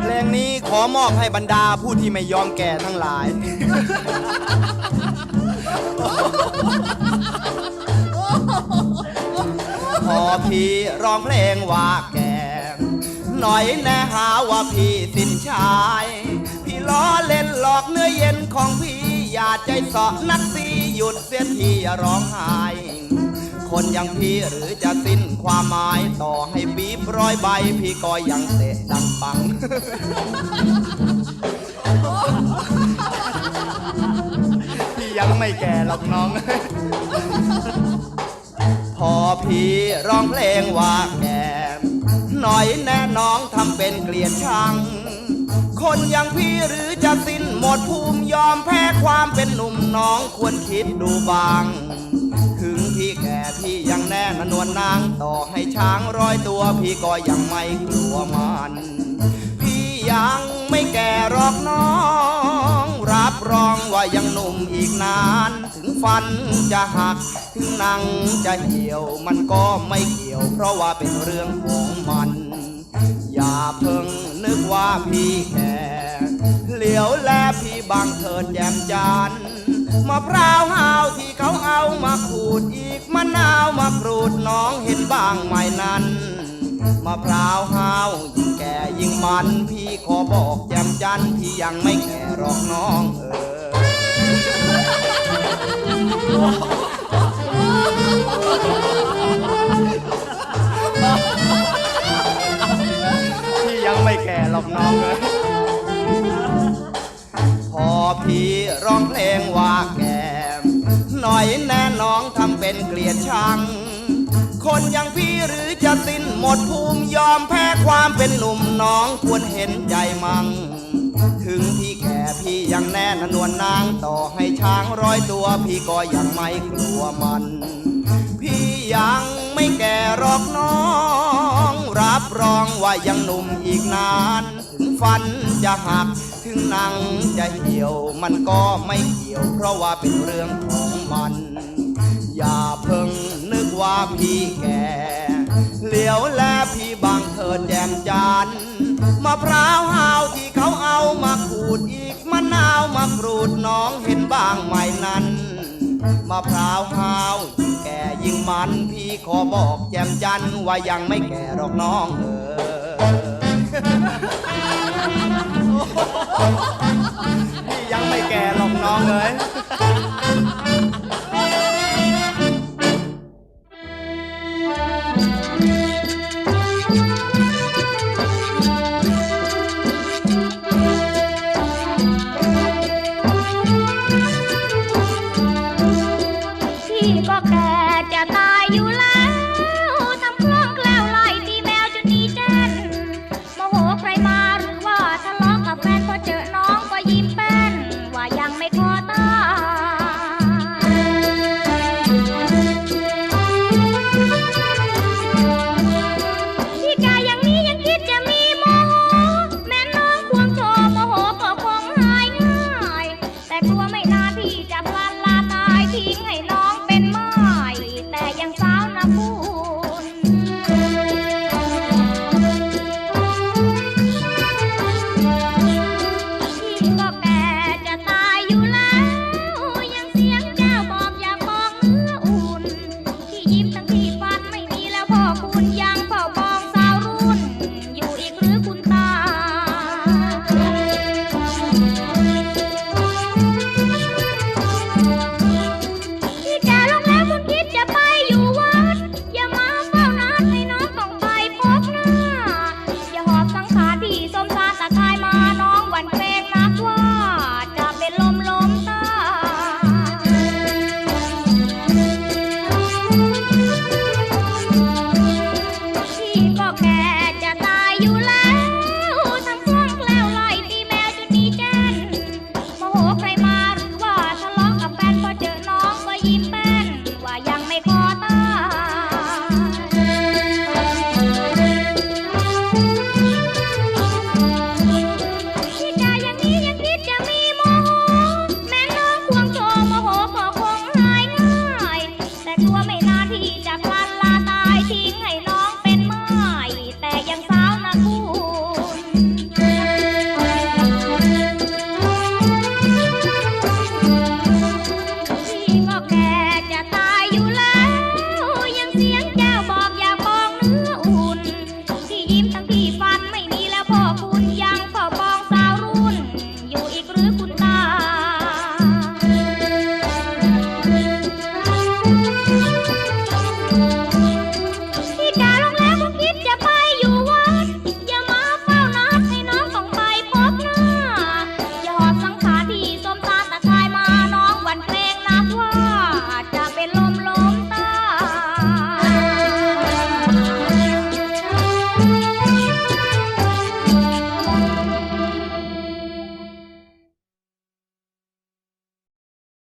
เพลงนี้ขอมอบให้บรรดาผู้ที่ไม่ยอมแก่ทั้งหลาย พอพี่ร้องเพลงว่าแก่หน่อยแน่หาว่าพี่สินชาย พี่ล้อเล่นหลอกเนื้อเย็นของพี่อย่าใจสาะนักสีหยุดเสียทีอย่าร้องไห้ คนอย่างพี่หรือจะสิ้นความหมายต่อให้บีบร้อยใบ พี่ก็ยังเตะดังปัง พี่ยังไม่แก่หรอกน้อง พอพี่ร้องเพลงว่าแก่หน่อยแน่น้องทำเป็นเกลียดชัง คนอย่างพี่หรือจะสิ้นหมดภูมิยอมแพ้ความเป็นหนุ่มน้องควรคิดดูบาง พี่แก่พี่ยังแน่นนวลนางต่อให้ช้างร้อยตัว พี่ก็ยังไม่กลัวมัน พี่ยังไม่แก่หรอกน้อง รับรองว่ายังหนุ่มอีกนาน ถึงฟันจะหัก ถึงหนังจะเหี่ยวมันก็ไม่เกี่ยว เพราะว่าเป็นเรื่องของมัน อย่าเพิ่งนึกว่าพี่แก่เหลียวแลพี่บางเถิดแยมจานมะพร้าวหาวที่เขาเอามาขูด นาวมากรูดน้องเห็นบ้างไหมนั้นมะพร้าวหาวยิ่งแก่ยิ่งมันพี่ขอบอกแจ่มจันทร์พี่ยังไม่แก่หรอกน้องเออพี่ยังไม่แก่หรอกน้องเอ ชัง คนอย่างพี่หรือจะสิ้นหมดภูมิยอมแพ้ความเป็นหนุ่มน้องควรเห็นใจมั่งถึงพี่แก่พี่ยังแน่นนวลนางต่อให้ช้างร้อยตัวพี่ก็ยังไม่กลัวมัน พี่ยังไม่แก่หรอกน้อง รับรองว่ายังหนุ่มอีกนาน ถึงฟันจะหักถึงหนังจะเหี่ยวมันก็ไม่เกี่ยว เพราะว่าเป็นเรื่องของมัน อย่าเพิ่ง ว่าพี่แก่เหลียวแลพี่บางเถิดแจมจานมะพร้าวหาวที่เขาเอามาขูดอีกมะนาวมากรูดน้องเห็นบ้างไหมนั้นมะพร้าวหาวแก่ยิ่งมันพี่ขอบอกแจมจันทร์ว่ายังไม่แก่หรอกน้องเออพี่ยังไม่แก่หรอกน้องเอ้ย โม